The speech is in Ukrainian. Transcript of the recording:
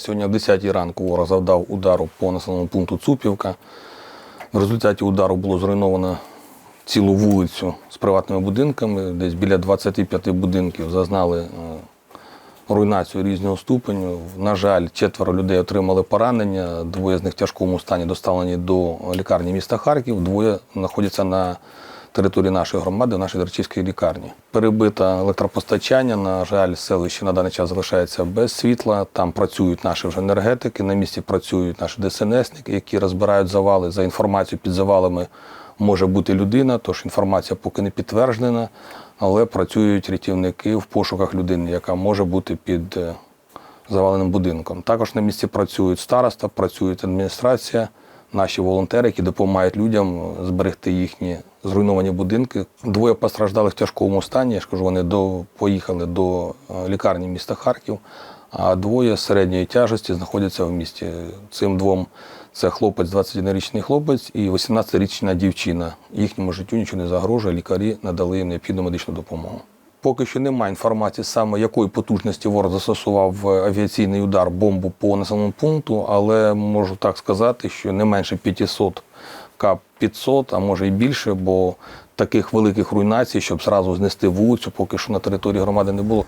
Сьогодні о 10 ранку ворог завдав удару по населеному пункту Цупівка. В результаті удару було зруйновано цілу вулицю з приватними будинками. Десь біля 25 будинків зазнали е, руйнацію різного ступеню. На жаль, четверо людей отримали поранення, двоє з них в тяжкому стані доставлені до лікарні міста Харків, двоє знаходяться на території нашої громади, в нашій Дерчівській лікарні. Перебите електропостачання. На жаль, селище на даний час залишається без світла. Там працюють наші вже енергетики, на місці працюють наші ДСНСники, які розбирають завали. За інформацією під завалами може бути людина, тож інформація поки не підтверджена, але працюють рятівники в пошуках людини, яка може бути під е, заваленим будинком. Також на місці працюють староста, працює адміністрація, наші волонтери, які допомагають людям зберегти їхні зруйновані будинки. Двоє постраждалих в тяжкому стані. Я ж кажу, вони до, поїхали до е, лікарні міста Харків, а двоє середньої тяжесті знаходяться в місті. Цим двом це хлопець, 21-річний хлопець і 18-річна дівчина. Їхньому життю нічого не загрожує. Лікарі надали їм необхідну медичну допомогу. Поки що немає інформації саме якої потужності ворог застосував е, авіаційний удар бомбу по населеному пункту, але можу так сказати, що не менше 500 К-500, а може і більше, бо таких великих руйнацій, щоб зразу знести вулицю, поки що на території громади не було.